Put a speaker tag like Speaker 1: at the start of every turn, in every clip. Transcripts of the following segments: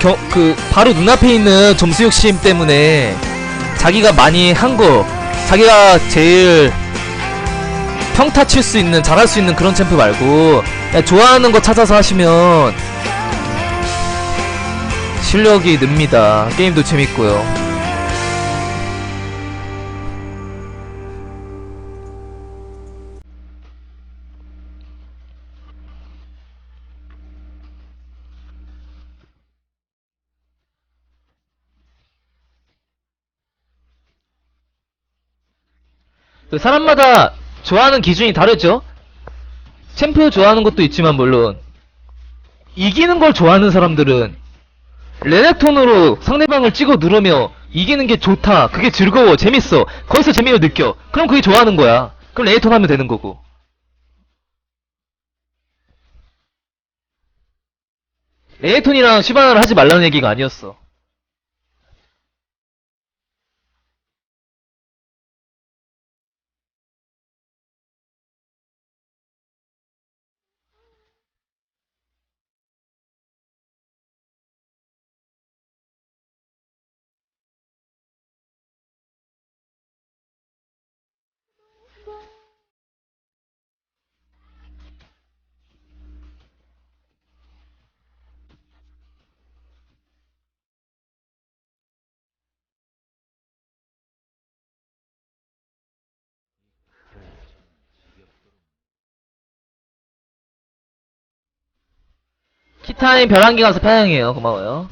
Speaker 1: 겨, 그 바로 눈앞에 있는 점수 욕심 때문에 자기가 많이 한 거 자기가 제일 평타 칠 수 있는 잘할 수 있는 그런 챔프 말고 좋아하는 거 찾아서 하시면 실력이 늡니다. 게임도 재밌고요 그 사람마다 좋아하는 기준이 다르죠? 챔프 좋아하는 것도 있지만 물론 이기는 걸 좋아하는 사람들은 레넥톤으로 상대방을 찍어 누르며 이기는 게 좋다 그게 즐거워 재밌어 거기서 재미를 느껴. 그럼 그게 좋아하는 거야. 그럼 레넥톤 하면 되는 거고. 레넥톤이랑 시바나를 하지 말라는 얘기가 아니었어 키타임 벼랑기 가서 편향해요 고마워요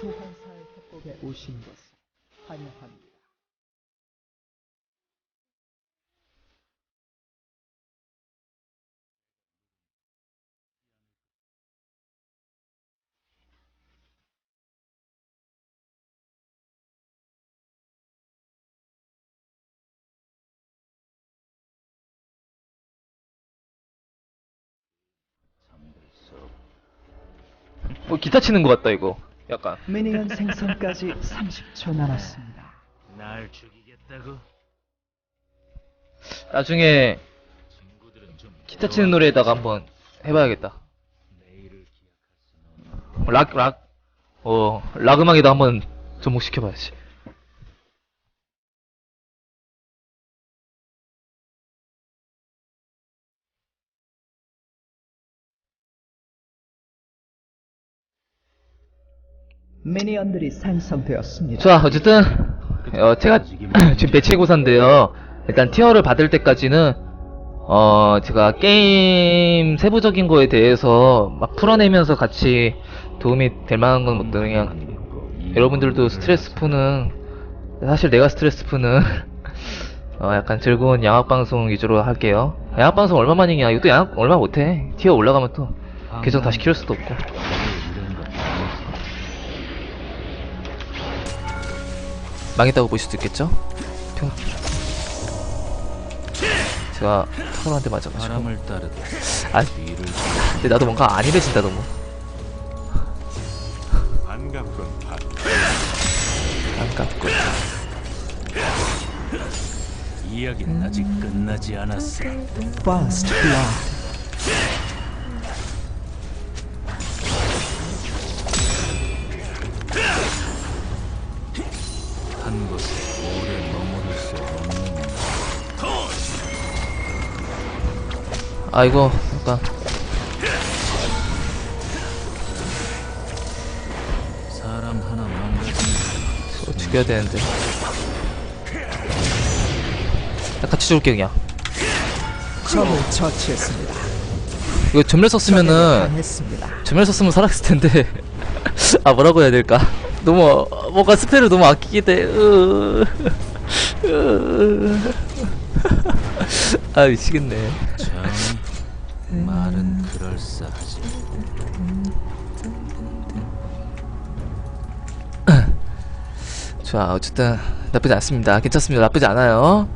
Speaker 2: 소환사의 협곡에 오신 것을 환영합니다.
Speaker 1: 뭐 기타 치는 것 같다 이거 약간
Speaker 2: 미니언 생성까지 30초 남았습니다.
Speaker 3: 날 죽이겠다고?
Speaker 1: 나중에
Speaker 3: 친구들은 좀
Speaker 1: 기타 치는 노래에다가 한번 해봐야겠다
Speaker 3: 내일을
Speaker 1: 락, 락, 어, 락 음악에다 한번 접목시켜봐야지.
Speaker 2: 미니언들이 생성되었습니다.
Speaker 1: 자, 어쨌든, 어, 제가 지금 배치고사인데요. 일단 티어를 받을 때까지는, 어, 제가 게임 세부적인 거에 대해서 막 풀어내면서 같이 도움이 될 만한 건 뭐, 그냥, 여러분들도 스트레스 푸는, 사실 내가 스트레스 푸는, 어, 약간 즐거운 양악방송 위주로 할게요. 양악방송 얼마만이냐? 이것도 양악 얼마 못해. 티어 올라가면 또, 계정 다시 키울 수도 없고. 망했다고 볼 수도 있겠죠? 평... 제가 타로한테 맞아가지고.
Speaker 3: 바람을 따르듯
Speaker 1: 아
Speaker 3: 뒤를
Speaker 1: 근데 나도 뭔가 안일해진다 너무.
Speaker 3: 반갑군 반
Speaker 1: 안깝고
Speaker 3: 이야기는 아직 끝나지 않았어.
Speaker 2: First Blood.
Speaker 1: 아 이거 약간
Speaker 3: 사람 하나 망가지면
Speaker 1: 저 죽여야 되는데. 야, 같이 죽을게 그냥.
Speaker 2: 적을 처치했습니다.
Speaker 1: 이거 전멸 썼으면은. 전멸 썼으면 살았을 텐데. 아 뭐라고 해야 될까? 너무 어, 뭔가 스펠을 너무 아끼게 돼. 으... 으... 아 미치겠네.
Speaker 3: 참 말은 그럴싸하지.
Speaker 1: 자 어쨌든 나쁘지 않습니다. 괜찮습니다. 나쁘지 않아요.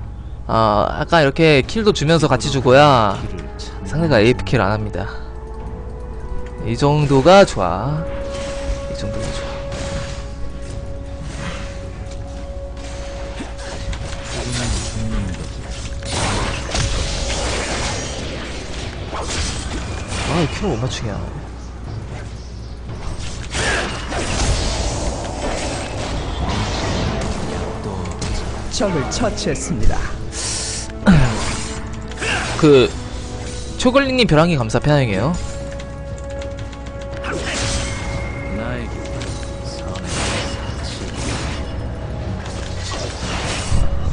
Speaker 1: 아 아까 이렇게 킬도 주면서 같이
Speaker 3: 찾는
Speaker 1: 상대가 AFK를 안 합니다. 이 정도가 좋아 아, 이 큐를 못 맞추냐.
Speaker 2: 적을 처치했습니다.
Speaker 1: 그, 초글링님 벼랑이 감사 편향이에요.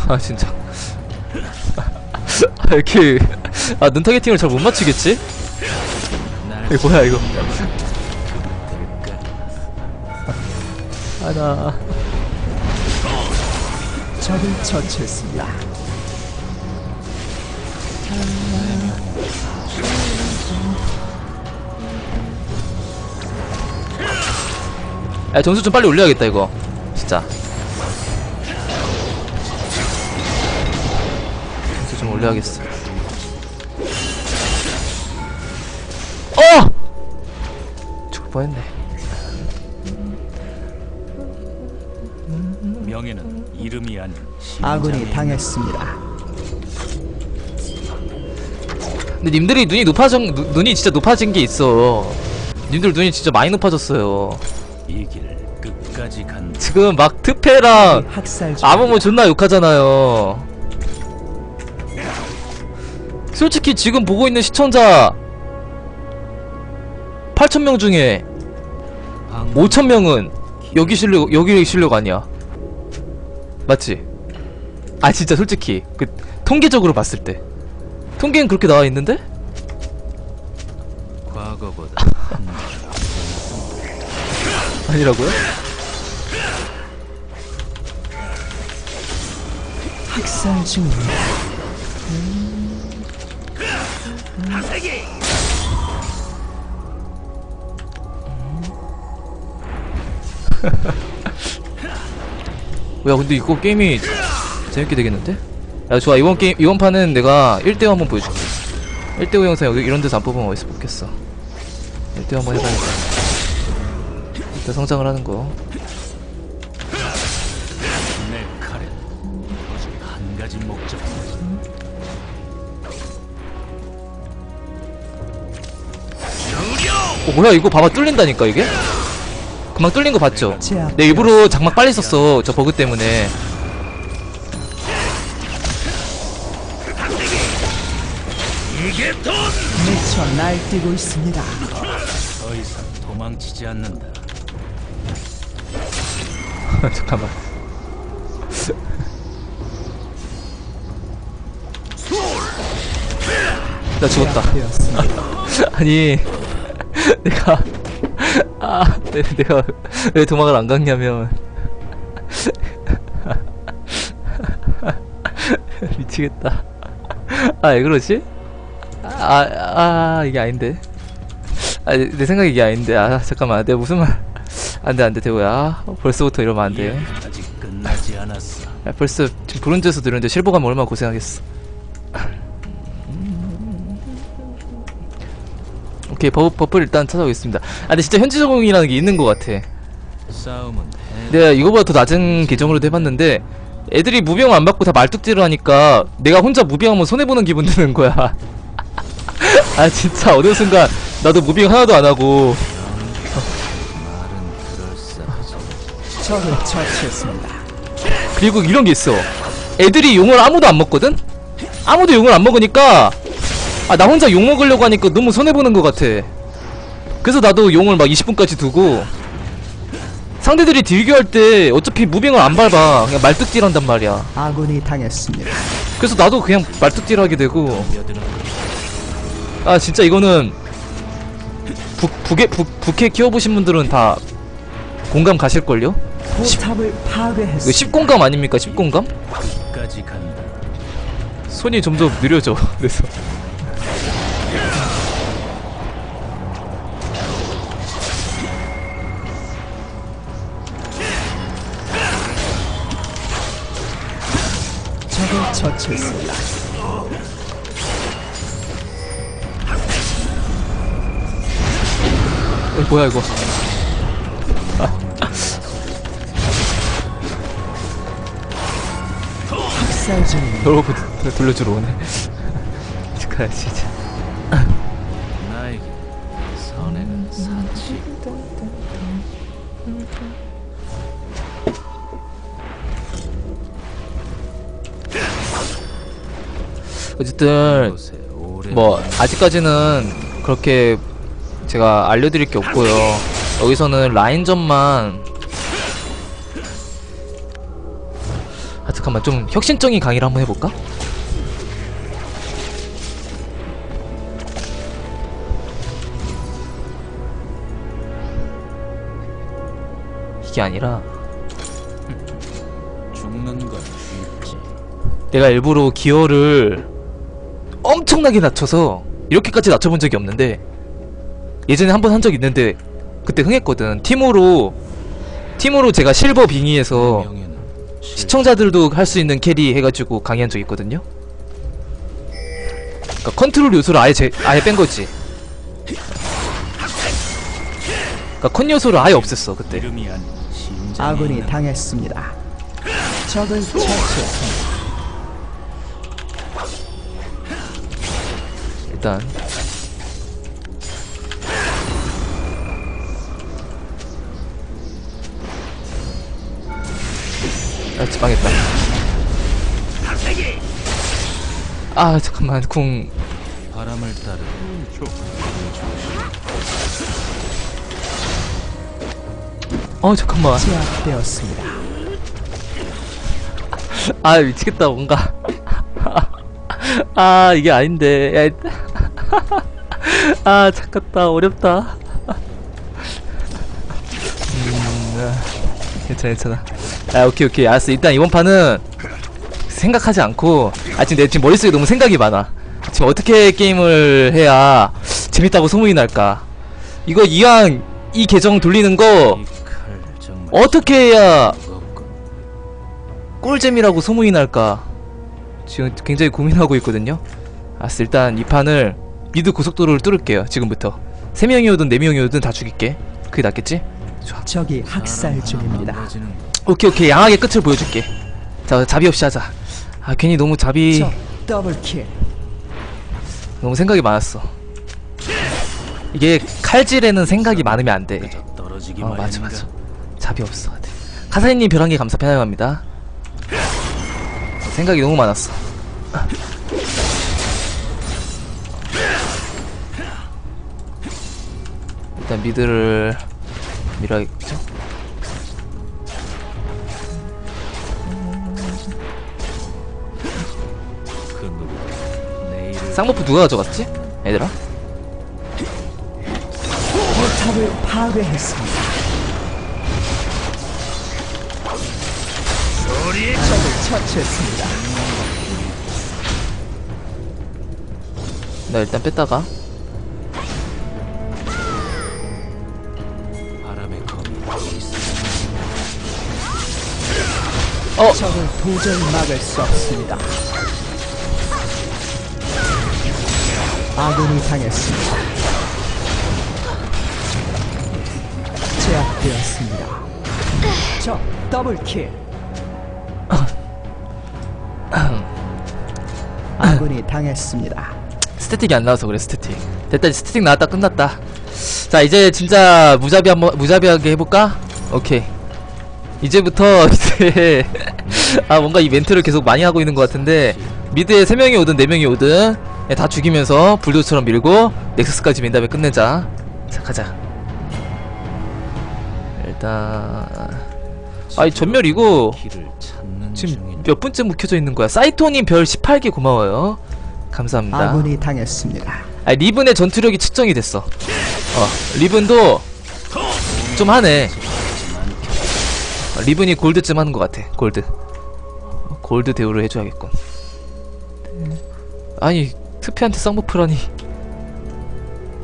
Speaker 1: 아, 진짜. 아, 이렇게, 아, 눈 타겟팅을 잘 못 맞추겠지?
Speaker 3: 날
Speaker 1: 이거 뭐야, 이거.
Speaker 3: 될까?
Speaker 1: 아, 나.
Speaker 2: 적을 처치했습니다.
Speaker 1: 야, 점수 좀 빨리 올려야겠다, 이거. 진짜. 점수 좀 올려야겠어. 뻔했네.
Speaker 3: 명예는 이름이 아닌
Speaker 2: 아군이 당했습니다.
Speaker 1: 근데 님들이 눈이 높아진, 눈, 눈이 진짜 높아진 게 있어. 님들 눈이 진짜 많이 높아졌어요.
Speaker 3: 이 길을 끝까지 간다.
Speaker 1: 지금 막
Speaker 2: 학살 중.
Speaker 1: 아무모 존나 욕하잖아요. 솔직히 지금 보고 있는 시청자 8,000명 중에
Speaker 3: 방
Speaker 1: 5,000명은 여기 실력, 여기 실력 아니야. 맞지? 아, 진짜 솔직히. 그, 통계적으로 봤을 때. 통계는 그렇게 나와 있는데?
Speaker 3: 과거보다 한 발.
Speaker 1: 아니라고요?
Speaker 2: 학살 중입니다.
Speaker 1: 야, 근데 이거 게임이 재밌게 되겠는데? 야, 좋아. 이번 게임, 이번 판은 내가 1대5 한번 보여줄게. 1대5 영상 여기 이런 데서 안 뽑으면 어디서 뽑겠어. 1대5 한번 해봐야겠다. 일단 성장을 하는 거. 어, 뭐야, 이거 봐봐. 뚫린다니까, 이게? 금방 뚫린 거 봤죠? 내 일부러 장막 빨리 썼어. 저 버그 때문에.
Speaker 2: 미쳐 날뛰고 있습니다.
Speaker 3: 더 이상 도망치지 않는다.
Speaker 1: 잠깐만. 나 죽었다.
Speaker 2: 되었습니다.
Speaker 1: 아니 내가 아 내, 내가 왜 도망을 안 갔냐면 미치겠다. 아 왜 그러지? 아, 아 이게 아닌데. 아내 생각이 이게 아닌데. 아 잠깐만. 내가 무슨 말 안 돼 안 돼 대우야. 아, 벌써부터 이러면 안돼
Speaker 3: 이야기는 아직 끝나지 않았어.
Speaker 1: 야, 벌써 지금 브론즈에서 들었는데 실버 가면 얼마나 고생하겠어. 오케이 버, 버프를 일단 찾아오겠습니다. 아 근데 진짜 현지 적응이라는 게 있는 것 같아. 내가 이거보다 더 낮은 계정으로도 해봤는데 애들이 무병 안 받고 다 말뚝질을 하니까 내가 혼자 무병하면 손해보는 기분 드는 거야. 아 진짜 어느 순간 나도 무빙 하나도 안 하고.
Speaker 2: 적을 처치했습니다.
Speaker 1: 그리고 이런 게 있어. 애들이 용을 아무도 안 먹거든? 아무도 용을 안 먹으니까 아 나 혼자 용 먹으려고 하니까 너무 손해 보는 것 같아. 그래서 나도 용을 막 20분까지 두고 상대들이 딜교할 때 어차피 무빙을 안 밟아. 그냥 말뚝질 한단 말이야.
Speaker 2: 아군이 당했습니다.
Speaker 1: 그래서 나도 그냥 말뚝질 하게 되고 아 진짜 이거는 북, 북에 북, 북해 키워보신 분들은 다 공감 가실걸요?
Speaker 2: 포탑을
Speaker 1: 이거
Speaker 2: 파괴했습니다.
Speaker 1: 10공감 아닙니까 10공감?
Speaker 3: 끝까지 간다.
Speaker 1: 손이 점점 느려져 그래서
Speaker 2: 갇혀 있습니다.
Speaker 1: 에, 뭐야 이거?
Speaker 2: 학살
Speaker 1: 중. 결국 돌려주러 오네. 축하해 진짜.
Speaker 3: 나에게 선행은 사치.
Speaker 1: 음, 음,
Speaker 3: 음, 어쨌든
Speaker 1: 뭐 아직까지는 그렇게 제가 알려드릴 게 없고요 여기서는 라인전만 아 잠깐만 좀 혁신적인 강의를 한번 해볼까? 이게 아니라
Speaker 3: 죽는 건 쉽지.
Speaker 1: 내가 일부러 기어를 엄청나게 낮춰서 이렇게까지 낮춰본 적이 없는데 예전에 한 번 한 적 있는데 그때 흥했거든. 팀으로 팀으로 제가 실버 빙의에서
Speaker 3: 명예는
Speaker 1: 시청자들도 할 수 있는 캐리 해가지고 강의한 적 있거든요. 그러니까 컨트롤 요소를 아예 제, 아예 뺀 거지. 그러니까 컨 요소를 아예 없앴어 그때.
Speaker 2: 아군이 당했습니다. 적을 처치했습니다.
Speaker 1: 일단. 아 망했다. 아 잠깐만 궁.
Speaker 3: 바람을 따르.
Speaker 1: 어 잠깐만.
Speaker 2: 제압되었습니다.
Speaker 1: 아 미치겠다 뭔가. 아 이게 아닌데. 야, 아 잠깐다. 어렵다. 음, 아, 괜찮아 괜찮아. 아 오케이 오케이. 알았어. 일단 이번 판은 생각하지 않고 아 지금 내 지금 머릿속에 너무 생각이 많아. 지금 어떻게 게임을 해야 재밌다고 소문이 날까? 이거 이왕 이 계정 돌리는 거 어떻게 해야. 꿀잼이라고 소문이 날까? 지금 굉장히 고민하고 있거든요. 알았어 일단 이 판을 미드 고속도로를 뚫을게요 지금부터. 3명이 오든 4명이 오든 다 죽일게. 그게 낫겠지? 좋아.
Speaker 2: 적이 학살 중입니다.
Speaker 1: 오케이 오케이. 양하게 끝을 보여줄게. 자 자비 없이 하자. 아 괜히 너무 자비
Speaker 2: 적 더블킬.
Speaker 1: 너무 생각이 많았어. 이게 칼질에는 생각이 많으면 안돼.
Speaker 3: 떨어지기
Speaker 1: 어 맞아? 맞아. 자비 없어. 네. 카사이님 별한개 감사 편하합니다. 생각이 너무 많았어 일단 미드를 밀어야겠죠 쌍버프 누가 가져갔지? 얘들아
Speaker 2: 포탑을 파괴했습니다. 적을 처치했습니다.
Speaker 1: 나 일단 뺐다가
Speaker 3: 어!
Speaker 2: 적을 도저히 막을 수 없습니다. 아군이 당했습니다. 제압되었습니다. 적 더블킬. 아군이 당했습니다.
Speaker 1: 스태틱이 안 나와서 그래 스태틱 됐다 스태틱 나왔다 끝났다 자 이제 진짜 무자비 한번 무자비하게 해볼까? 오케이 이제부터 이제 아 뭔가 이 멘트를 계속 많이 하고 있는 것 같은데 미드에 3명이 오든 4명이 오든 예, 다 죽이면서 불도처럼 밀고 넥서스까지 민 다음에 끝내자 자 가자 일단 아이 전멸
Speaker 3: 찾는
Speaker 1: 지금 몇 분째 묵혀져 있는 거야 사이토님 별 18개 고마워요 감사합니다
Speaker 2: 아군이 당했습니다.
Speaker 1: 아 리븐의 전투력이 측정이 됐어. 어 리븐도 좀 하네. 어, 리븐이 골드쯤 하는 것 같아. 골드. 어, 골드 대우를 해줘야겠군. 아니 트피한테 쌍버프라니.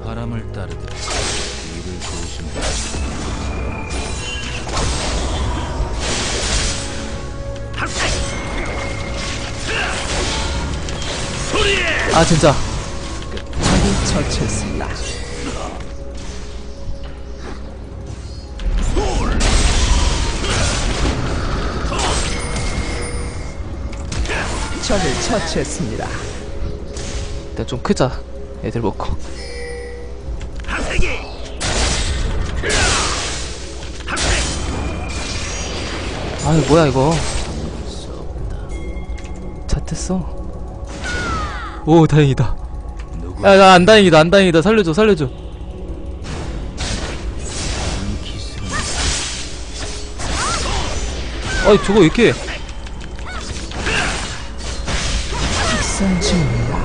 Speaker 3: 바람을 따르듯 길을 조심해.
Speaker 1: 아 진짜.
Speaker 2: 적을 처치했습니다. 적을 처치했습니다.
Speaker 1: 일단 좀 크자. 애들 먹고. 아이 뭐야 이거. 잣됐어. 오 다행이다. 야나 안 다행이다 안 다행이다 살려줘 살려줘. 아이 저거 왜 이렇게
Speaker 2: 중입니다.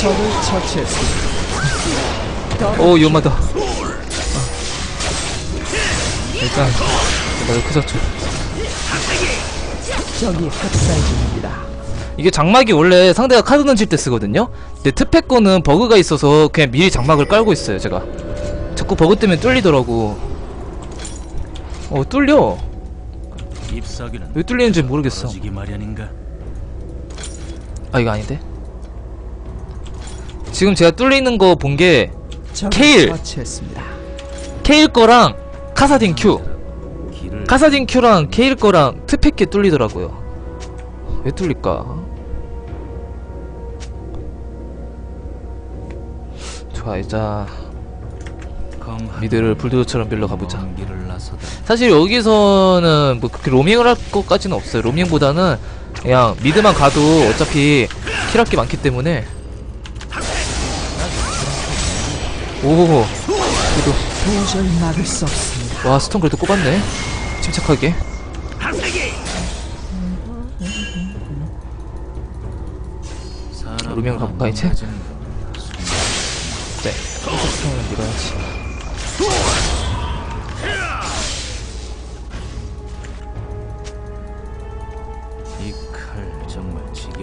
Speaker 2: 적을 처치했습니다.
Speaker 1: 오 위험하다. 아. 일단 이거 크자 쳐.
Speaker 2: 적이 학살 중입니다.
Speaker 1: 이게 장막이 원래 상대가 카드 던질 때 쓰거든요? 근데 특패 거는 버그가 있어서 그냥 미리 장막을 깔고 있어요 제가 자꾸 버그 때문에 뚫리더라고 어 뚫려 왜 뚫리는지 모르겠어
Speaker 3: 마련인가?
Speaker 1: 아 이거 아닌데 지금 제가 뚫리는 거 본 게 케일!
Speaker 2: 처치했습니다.
Speaker 1: 케일 거랑 카사딘 Q
Speaker 3: 길을
Speaker 1: 카사딘 Q랑 케일 거랑 특패께 뚫리더라고요 왜 뚫릴까 좋아 이제 미드를 불도저처럼 빌러 가보자 사실 여기서는 뭐 그렇게 로밍을 할 것까지는 없어요. 로밍보다는 그냥 미드만 가도 어차피 킬할 게 많기 때문에. 오, 그래도
Speaker 2: 도저히 막을 수 없습니다.
Speaker 1: 와 스톤 그래도 꼽았네. 침착하게. 루미형 가볼까, 이제? 네. 스톤을 밀어야지.
Speaker 3: 이칼 정말 지겹다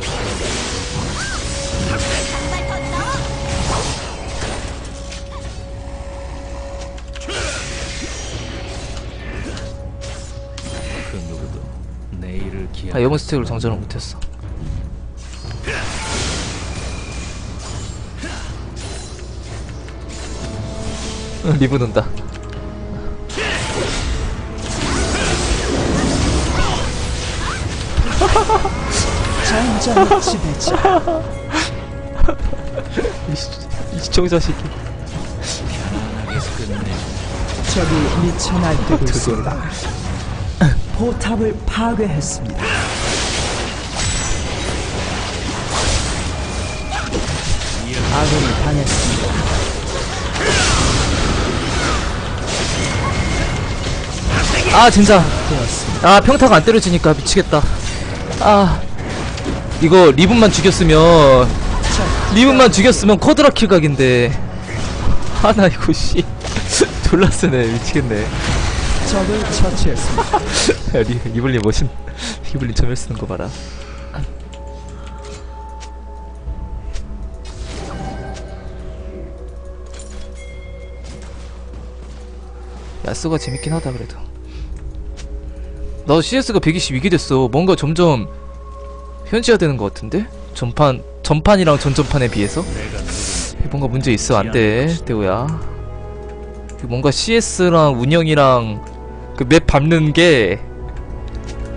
Speaker 3: 그 누구도 내 일을 기약
Speaker 1: 아 여문 스택으로 정전을 못했어. 리브 논다.
Speaker 2: 전장의 지배자.
Speaker 1: 이, 시- 시청자 새끼.
Speaker 2: 적이 미쳐 날뛰고 있습니다. 포탑을 파괴했습니다. 아군이 당했습니다.
Speaker 1: 아 진짜. 아 평타가 안 때려지니까 미치겠다. 아 이거 리븐만 죽였으면 리븐만 죽였으면 쿼드라 킬 각인데 하나 이거 씨 졸라 쓰네 미치겠네.
Speaker 2: 적을 처치했습니다.
Speaker 1: 야, 리, 이블린 멋진 이블린 점멸 쓰는 거 봐라. 야스가 재밌긴 하다 그래도. 나 CS가 122개 됐어. 뭔가 점점 현지화되는 것 같은데? 전판 전판이랑 전전판에 비해서 뭔가 문제 있어 안 돼, 대우야. 그 뭔가 CS랑 운영이랑 그 맵 밟는 게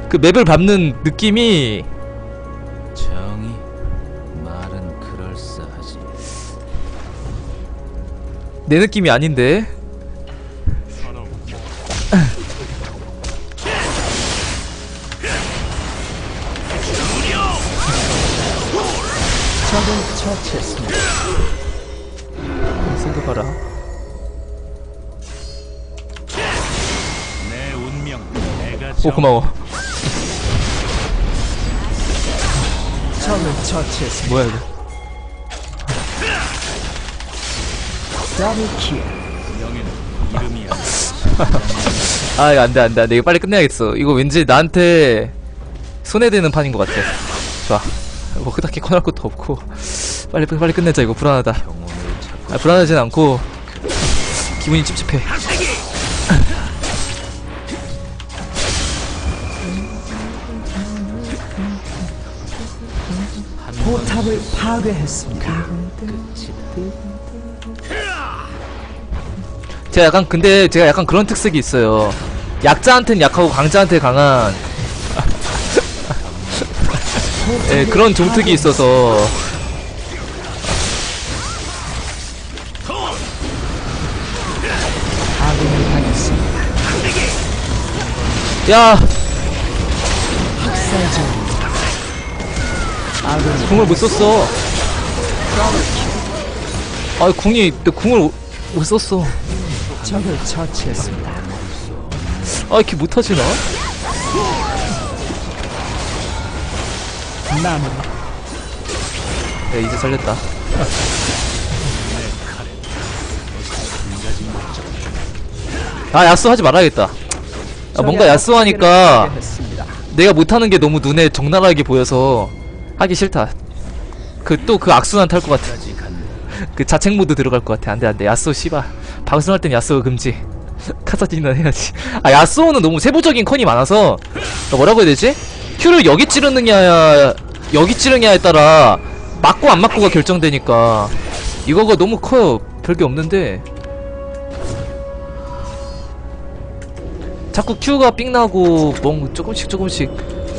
Speaker 1: 그 맵을 밟는 느낌이
Speaker 3: 정의 말은 그럴싸하지
Speaker 1: 내 느낌이 아닌데. 고마워.
Speaker 2: 적을 처치했습니다.
Speaker 1: 뭐야 이거?
Speaker 2: 더블 킬.
Speaker 3: 명예는 이름이 아니야
Speaker 1: 아 이거 안돼 안돼 안돼 이거 빨리 끝내야겠어. 이거 왠지 나한테 손해되는 판인 것 같아. 좋아. 뭐 그닥히 커날 것도 없고 빨리 빨리 빨리 끝내자 이거 불안하다. 아, 불안하진 않고 기분이 찝찝해.
Speaker 2: 포탑을 파괴했습니다.
Speaker 1: 제가 약간 근데 제가 약간 그런 특색이 있어요. 약자한테는 약하고 강자한테 강한 예, 그런 종특이 있어서. 야 궁을 못 썼어. 아 궁이 내 궁을 못- 못 썼어.
Speaker 2: 적을 처치했습니다.
Speaker 1: 아 이렇게 못하지나?
Speaker 2: 남은
Speaker 1: 네 이제 살렸다. 아 야스 하지 말아야겠다. 아, 뭔가 야스 하니까
Speaker 2: 했습니다.
Speaker 1: 내가 못하는 게 너무 눈에 적나라하게 보여서 하기 싫다. 그 또 그 악순환 탈 것 같아. 그 자책 모드 들어갈 것 같아. 안돼 안돼. 야스오 씨발 방송할 땐 야스오 금지. 카사딘은 해야지. 아 야스오는 너무 세부적인 컨이 많아서. 어, 뭐라고 해야 되지? 큐를 여기 찌르느냐 여기 찌르냐에 따라 맞고 안 맞고가 결정되니까. 이거가 너무 커요 별게 없는데. 자꾸 큐가 삥 나고 멍 조금씩 조금씩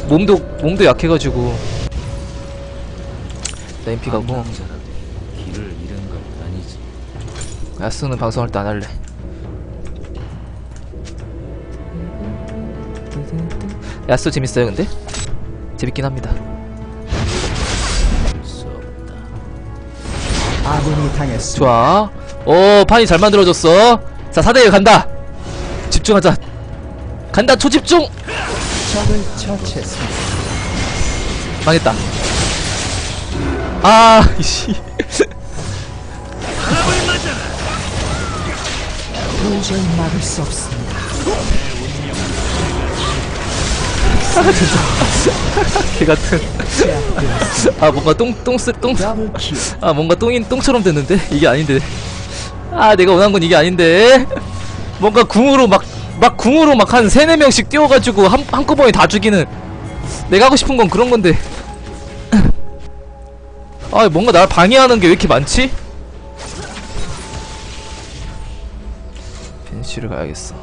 Speaker 1: 몸도 몸도 약해가지고 나 MP 가고
Speaker 3: 남자라도 길을 잃은 건 아니지.
Speaker 1: 야스는 방송할 때 안 할래. 야스 재밌어요 근데? 재밌긴 합니다.
Speaker 3: 수 없다.
Speaker 2: 아군이 당했습니다.
Speaker 1: 좋아. 오 판이 잘 만들어졌어. 자 4대1 간다. 집중하자. 간다 초집중.
Speaker 2: 적을 처치했습니다.
Speaker 1: 망했다. 아 이씨.
Speaker 2: 도저히 막을 수 없습니다.
Speaker 1: 개 같은. 아 뭔가 똥 똥 쓰똥
Speaker 2: 더블 킬.
Speaker 1: 아 뭔가 똥인 똥처럼 됐는데 이게 아닌데 아 내가 원한 건 이게 아닌데 뭔가 궁으로 막 막 궁으로 막 한 세네 명씩 뛰어가지고 한 한꺼번에 다 죽이는 내가 하고 싶은 건 그런 건데 아 뭔가 날 방해하는 게 왜 이렇게 많지? 벤시를 가야겠어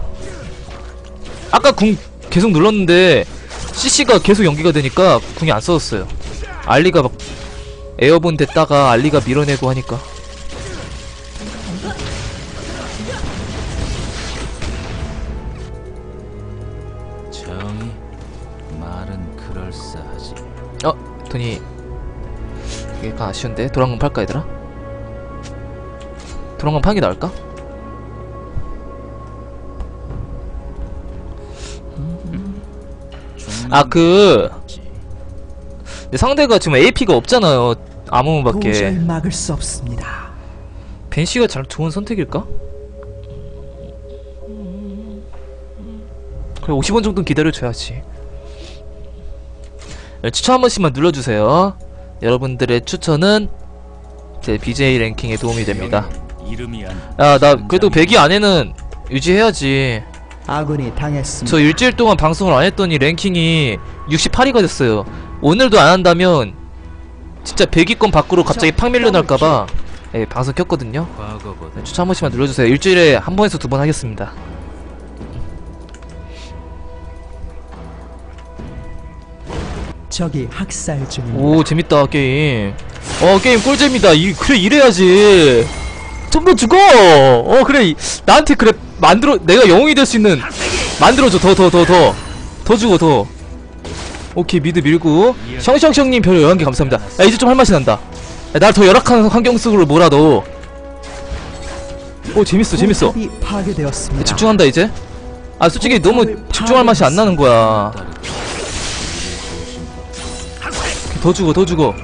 Speaker 1: 아까 궁 계속 눌렀는데 CC가 계속 연기가 되니까 궁이 안 써졌어요 알리가 막 에어본 됐다가 알리가 밀어내고 하니까
Speaker 3: 정이 말은 그럴싸하지.
Speaker 1: 어 돈이 약간 아쉬운데 도랑건 팔까 얘들아? 도랑건 파는 게 나을까? 아그 상대가 지금 AP가 없잖아요 아무밖에
Speaker 2: 막을 수 없습니다.
Speaker 1: 벤시가 잘 좋은 선택일까? 그래 50원 정도는 기다려줘야지 네, 추천 한 번씩만 눌러주세요 여러분들의 추천은 제 BJ 랭킹에 도움이 됩니다. 야 나 그래도 100위 안에는 유지해야지
Speaker 2: 아군이 당했습니다.
Speaker 1: 저 일주일 동안 방송을 안 했더니 랭킹이 68위가 됐어요 오늘도 안 한다면 진짜 100위권 밖으로 갑자기 팍 밀려날까봐 예, 방송 켰거든요 추천 한 번씩만 눌러주세요. 일주일에 한 번에서 두 번 하겠습니다.
Speaker 2: 적이 학살 중입니다.
Speaker 1: 오 재밌다 게임. 어 게임 꿀잼이다. 이 그래 이래야지. 좀 더 죽어. 어 그래 이- 나한테 그래 만들어 내가 영웅이 될 수 있는 만들어줘 더 더 더 더 더 주고 더. 오케이 미드 밀고 셩셩셩님 별 11개 감사합니다. 야 이제 좀 할 맛이 난다. 날 더 열악한 환경 속으로 몰아넣어. 오 재밌어 재밌어.
Speaker 2: 포탑이 파괴되었습니다.
Speaker 1: 집중한다 이제. 아 솔직히 너무 집중할 맛이 안 나는 거야. 더 죽어 더 죽어.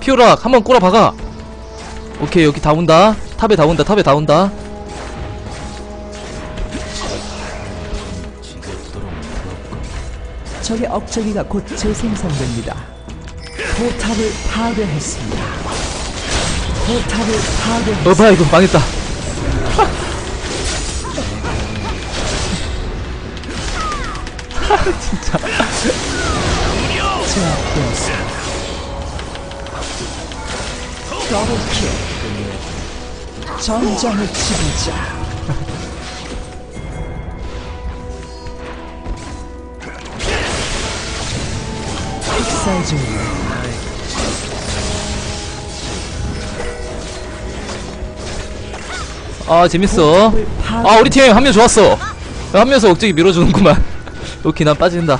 Speaker 1: 피오락 한번 꼬라 박아. 오케이 여기 다 온다. 탑에 다 온다 탑에 다 온다.
Speaker 2: 적의 억제기가 곧 재생성됩니다. 포탑을 파괴했습니다. 포탑을 파괴.
Speaker 1: 어 봐야 이거 망했다.
Speaker 2: 제압되었습니다. 더블킬 전장을 치르자. 익살
Speaker 1: 중아 재밌어. 아 우리 팀 한 명 좋았어. 한 명에서 억지기 밀어주는구만. 오키, 난 빠진다.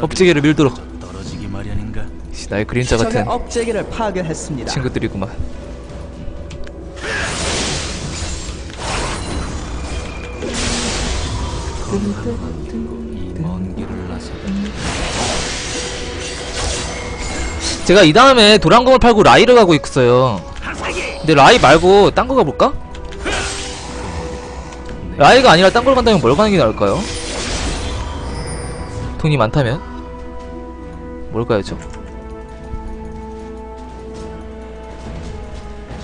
Speaker 1: 억지기를 밀도록. 나의 그림자 같은
Speaker 2: 업체계를 파괴했습니다.
Speaker 1: 친구들이구만
Speaker 3: 이먼 길을 나서
Speaker 1: 제가 이 다음에 도란공을 팔고 라이를 가고 있어요 근데 라이 말고 딴 거 가볼까? 라이가 아니라 딴 걸 간다면 뭘 가는 게 나을까요? 돈이 많다면? 뭘 가야죠?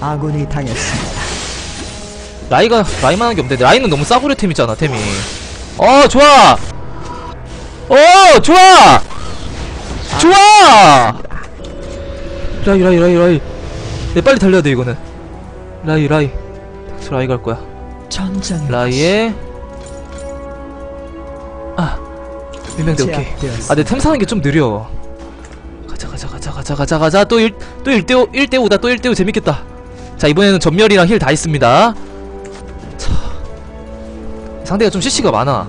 Speaker 2: 아군이 당했습니다.
Speaker 1: 라이가 라이만한 게 없는데 라이는 너무 싸구려 템이잖아 템이. 어 좋아! 어 좋아! 좋아! 라이 라이 라이 라이. 네 빨리 달려야 돼 이거는. 라이 라이. 저 라이 갈 거야.
Speaker 2: 전장에
Speaker 1: 라이에. 아 유명대 오케이. 아내 템 사는 게 좀 느려. 가자 가자 가자 가자 가자 가자. 또 1, 또 1대5 1대5다. 또 1대5 재밌겠다 자 이번에는 전멸이랑 힐 다 있습니다. 자 상대가 좀 CC가 많아.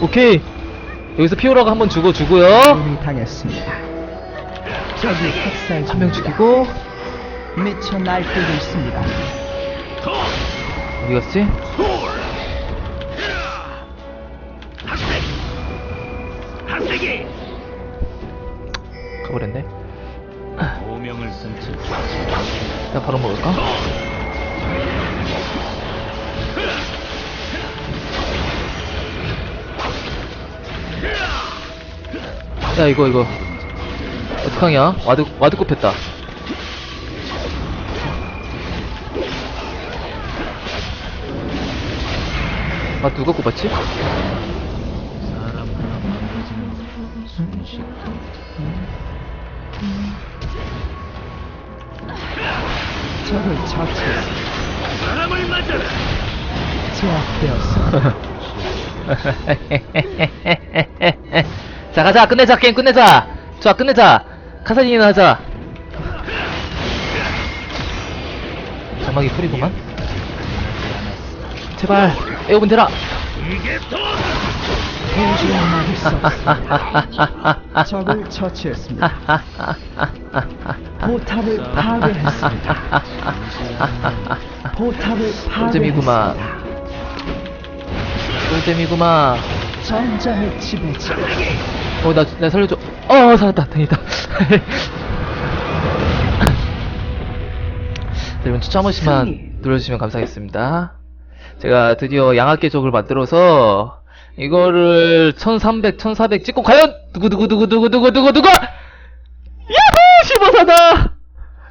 Speaker 1: 오케이. 여기서 피오라가 한번 주고 주고요.
Speaker 2: 아군이 당했습니다. 적이 학살
Speaker 1: 한 명 죽이고.
Speaker 2: 미쳐 날뛰고 있습니다.
Speaker 1: 어디 갔지? 가버렸네
Speaker 3: 오명을 쓴채
Speaker 1: 야 바로 먹을까? 야 이거 이거 어떡하냐 와드 와드 꼽혔다 아 누가 꼽았지?
Speaker 2: 적을 처치했습니다. 제압되었습니다.
Speaker 1: 자 가자 끝내자 게임 끝내자 좋아 끝내자 카사딘이나 하자 자막이 풀이구만 제발 에어본 대라
Speaker 2: 도저히. 적을 처치했습니다. 포탑을 파괴했습니다. 포탑을 파괴했습니다.
Speaker 1: 꿀잼이구만
Speaker 2: 전장의 지배자.
Speaker 1: 어 나 나 살려줘 어 살았다 다행이다 자, 여러분 추천 한 번씩만 눌러주시면 감사하겠습니다 제가 드디어 양악계족을 만들어서 이거를 1300, 1400 찍고 과연 두구두구두구두구두구두구두구 야호! 실버사다!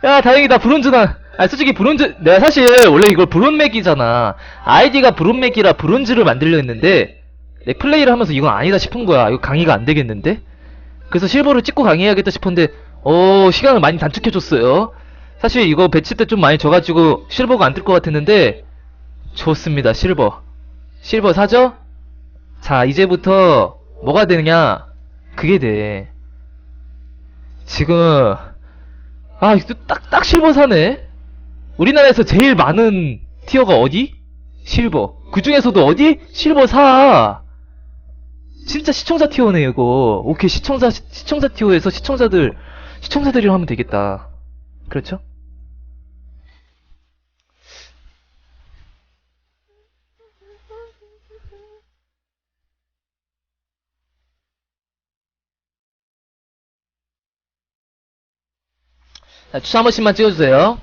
Speaker 1: 야 다행이다 브론즈나 아 솔직히 브론즈 내가 사실 원래 이걸 브론맥이잖아 아이디가 브론맥이라 브론즈를 만들려 했는데 내 플레이를 하면서 이건 아니다 싶은 거야. 이거 강의가 안 되겠는데? 그래서 실버를 찍고 강의해야겠다 싶었는데, 어, 시간을 많이 단축해줬어요. 사실 이거 배치 때 좀 많이 져가지고 실버가 안 뜰 것 같았는데, 좋습니다, 실버. 실버 사죠? 자, 이제부터 뭐가 되느냐? 그게 돼. 지금, 아, 이거 딱, 딱 실버 사네? 우리나라에서 제일 많은 티어가 어디? 실버. 그 중에서도 어디? 실버 4. 진짜 시청자 티어네, 이거. 오케이, 시청자, 시, 시청자 티어에서 시청자들, 시청자들이랑 하면 되겠다. 그렇죠? 자, 추천 한 번씩만 찍어주세요.